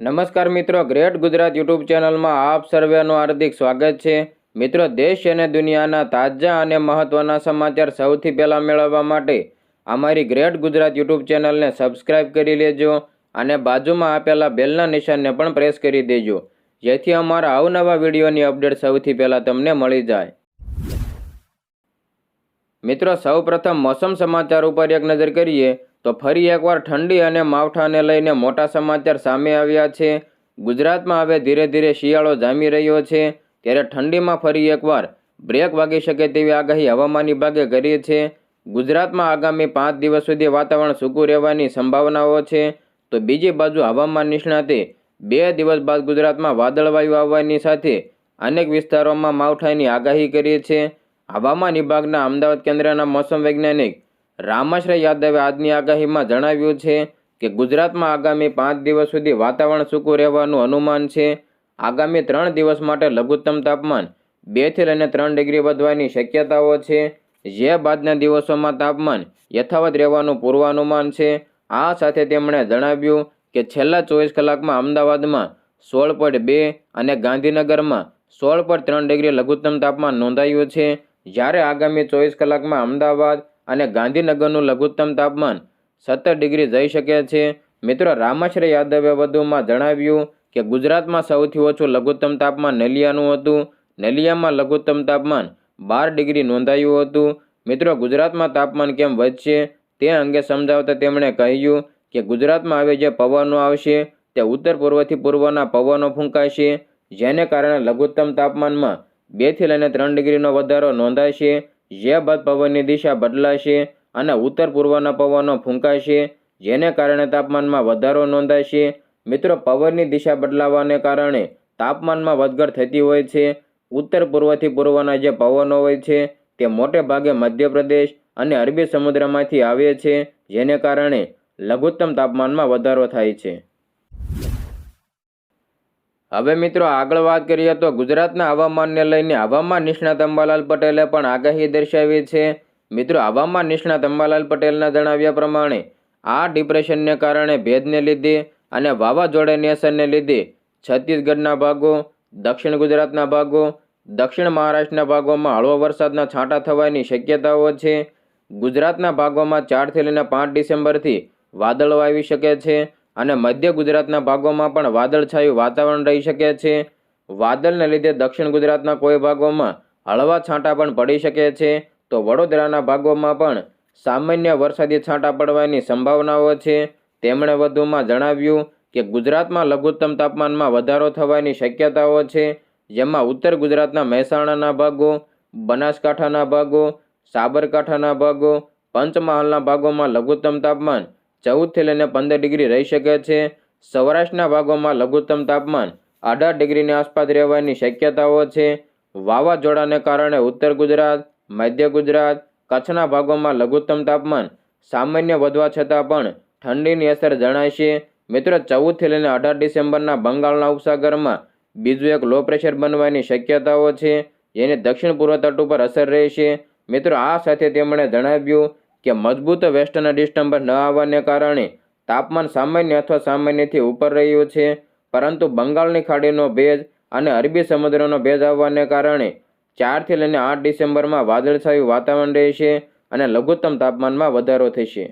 નમસ્કાર મિત્રો, great Gujarat YouTube ચેનલમાં આપ સર્વેનું હાર્દિક સ્વાગત છે. મિત્રો, દેશ અને દુનિયાના તાજા અને મહત્ત્વના સમાચાર સૌથી પહેલાં મેળવવા માટે અમારી ગ્રેટ ગુજરાત યુટ્યુબ ચેનલને સબસ્ક્રાઇબ કરી લેજો અને બાજુમાં આપેલા બેલના નિશાનને પણ પ્રેસ કરી દેજો. જેથી અમારા અવનવા વિડીયોની અપડેટ સૌથી પહેલાં તમને મળી જાય. મિત્રો, સૌપ્રથમ મોસમ સમાચાર ઉપર એક નજર કરીએ. તો ફરી એકવાર ઠંડી અને માવઠાને લઈને મોટા સમાચાર સામે આવ્યા છે. ગુજરાતમાં હવે ધીરે ધીરે શિયાળો જામી રહ્યો છે. ત્યારે ઠંડીમાં ફરી એકવાર બ્રેક વાગી શકે તેવી આગાહી હવામાન વિભાગે કરી છે. ગુજરાતમાં આગામી પાંચ દિવસ સુધી વાતાવરણ સૂકું રહેવાની સંભાવનાઓ છે. તો બીજી બાજુ હવામાન નિષ્ણાતે બે દિવસ બાદ ગુજરાતમાં વાદળવાયુ આવવાની સાથે અનેક વિસ્તારોમાં માવઠાની આગાહી કરી છે. હવામાન વિભાગના અમદાવાદ કેન્દ્રના મોસમ વૈજ્ઞાનિક રામાશ્રય યાદવે આજની આગાહીમાં જણાવ્યું છે કે ગુજરાતમાં આગામી પાંચ દિવસ સુધી વાતાવરણ સૂકું રહેવાનું અનુમાન છે. આગામી ત્રણ દિવસ માટે લઘુત્તમ તાપમાન બેથી લઈને ત્રણ ડિગ્રી વધવાની શક્યતાઓ છે. જે બાદના દિવસોમાં તાપમાન યથાવત રહેવાનું પૂર્વાનુમાન છે. આ સાથે તેમણે જણાવ્યું કે છેલ્લા ચોવીસ કલાકમાં અમદાવાદમાં સોળ પોઈન્ટ બે અને ગાંધીનગરમાં સોળ પોઈન્ટ ત્રણ ડિગ્રી લઘુત્તમ તાપમાન નોંધાયું છે. જ્યારે આગામી ચોવીસ કલાકમાં અમદાવાદ અને ગાંધીનગરનું લઘુત્તમ તાપમાન સત્તર ડિગ્રી જઈ શકે છે. મિત્રો, રામાશ્રય યાદવે વધુમાં જણાવ્યું કે ગુજરાતમાં સૌથી ઓછું લઘુત્તમ તાપમાન નલિયાનું હતું. નલિયામાં લઘુત્તમ તાપમાન બાર ડિગ્રી નોંધાયું હતું. મિત્રો, ગુજરાતમાં તાપમાન કેમ વધશે તે અંગે સમજાવતા તેમણે કહ્યું કે ગુજરાતમાં હવે જે પવનો આવશે તે ઉત્તર પૂર્વથી પૂર્વના પવનો ફૂંકાશે, જેને કારણે લઘુત્તમ તાપમાનમાં બેથી લઈને ત્રણ ડિગ્રીનો વધારો નોંધાશે. જે બાદ પવનની દિશા બદલાશે અને ઉત્તર પૂર્વના પવનો ફૂંકાશે, જેને કારણે તાપમાનમાં વધારો નોંધાશે. મિત્રો, પવનની દિશા બદલાવાને કારણે તાપમાનમાં વધઘટ થતી હોય છે. ઉત્તર પૂર્વથી પૂર્વના જે પવનો હોય છે, તે મોટે ભાગે મધ્યપ્રદેશ અને અરબી સમુદ્રમાંથી આવે છે, જેને કારણે લઘુત્તમ તાપમાનમાં વધારો થાય છે. હવે મિત્રો આગળ વાત કરીએ તો ગુજરાતના હવામાનને લઈને હવામાન નિષ્ણાત અંબાલાલ પટેલે પણ આગાહી દર્શાવી છે. મિત્રો હવામાન નિષ્ણાત અંબાલાલ પટેલના જણાવ્યા પ્રમાણે, આ ડિપ્રેશનને કારણે ભેદને લીધે અને વાવાઝોડાની અસરને લીધે છત્તીસગઢના ભાગો, દક્ષિણ ગુજરાતના ભાગો, દક્ષિણ મહારાષ્ટ્રના ભાગોમાં હળવો વરસાદના છાંટા થવાની શક્યતાઓ છે. ગુજરાતના ભાગોમાં ચારથી લઈને પાંચ ડિસેમ્બરથી વાદળો આવી શકે છે. અને મધ્ય ગુજરાતના ભાગોમાં પણ વાદળછાયું વાતાવરણ રહી શકે છે. વાદળને લીધે દક્ષિણ ગુજરાતના કોઈ ભાગોમાં હળવા છાંટા પણ પડી શકે છે. તો વડોદરાના ભાગોમાં પણ સામાન્ય વરસાદી છાંટા પડવાની સંભાવનાઓ છે. તેમણે વધુમાં જણાવ્યું કે ગુજરાતમાં લઘુત્તમ તાપમાનમાં વધારો થવાની શક્યતાઓ છે. જેમાં ઉત્તર ગુજરાતના મહેસાણાના ભાગો, બનાસકાંઠાના ભાગો, સાબરકાંઠાના ભાગો, પંચમહાલના ભાગોમાં લઘુત્તમ તાપમાન ચૌદથી લઈને પંદર ડિગ્રી રહી શકે છે. સૌરાષ્ટ્રના ભાગોમાં લઘુત્તમ તાપમાન અઢાર ડિગ્રીની આસપાસ રહેવાની શક્યતાઓ છે. વાવાઝોડાને કારણે ઉત્તર ગુજરાત, મધ્ય ગુજરાત, કચ્છના ભાગોમાં લઘુત્તમ તાપમાન સામાન્ય વધવા છતાં પણ ઠંડીની અસર જણાશે મિત્રો, ચૌદથી લઈને અઢાર ડિસેમ્બરના બંગાળના ઉપસાગરમાં બીજું એક લો પ્રેશર બનવાની શક્યતાઓ છે. જેની દક્ષિણ પૂર્વ તટ ઉપર અસર રહેશે મિત્રો, આ સાથે તેમણે જણાવ્યું કે મજબૂત વેસ્ટર્ન ડિસ્ટર્બન્સ ન આવવાને કારણે તાપમાન સામાન્ય અથવા સામાન્યથી ઉપર રહ્યું છે. પરંતુ બંગાળની ખાડીનો ભેજ અને અરબી સમુદ્રનો ભેજ આવવાને કારણે ચારથી લઈને આઠ ડિસેમ્બરમાં વાદળછાયું વાતાવરણ રહેશે અને લઘુત્તમ તાપમાનમાં વધારો થશે.